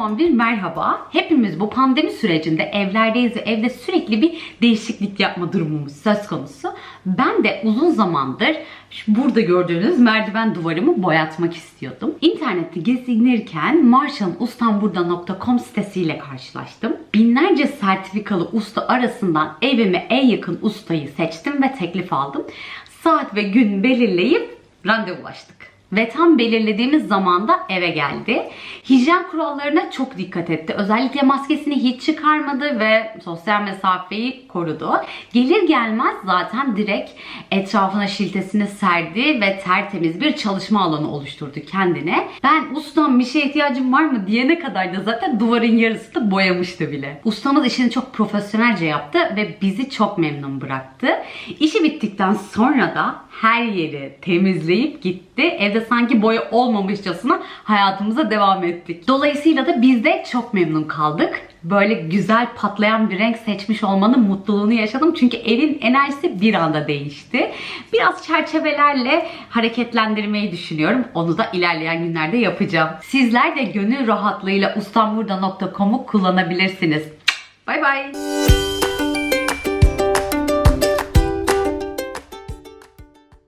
kocaman bir merhaba. Hepimiz bu pandemi sürecinde evlerdeyiz ve evde sürekli bir değişiklik yapma durumumuz söz konusu. Ben de uzun zamandır burada gördüğünüz merdiven duvarımı boyatmak istiyordum. İnternette gezinirken marshallustambburada.com sitesiyle karşılaştım. Binlerce sertifikalı usta arasından evime en yakın ustayı seçtim ve teklif aldım. Saat ve gün belirleyip randevulaştık. Ve tam belirlediğimiz zamanda eve geldi. Hijyen kurallarına çok dikkat etti. Özellikle maskesini hiç çıkarmadı ve sosyal mesafeyi korudu. Gelir gelmez zaten direkt etrafına şiltesini serdi ve tertemiz bir çalışma alanı oluşturdu kendine. Ben ustam bir şeye ihtiyacım var mı diyene kadar da zaten duvarın yarısını boyamıştı bile. Ustamız işini çok profesyonelce yaptı ve bizi çok memnun bıraktı. İşi bittikten sonra da her yeri temizleyip gitti. Evde sanki boya olmamışçasına hayatımıza devam ettik. Dolayısıyla da biz de çok memnun kaldık. Böyle güzel patlayan bir renk seçmiş olmanın mutluluğunu yaşadım. Çünkü evin enerjisi bir anda değişti. Biraz çerçevelerle hareketlendirmeyi düşünüyorum. Onu da ilerleyen günlerde yapacağım. Sizler de gönül rahatlığıyla ustamburda.com'u kullanabilirsiniz. Bay bay.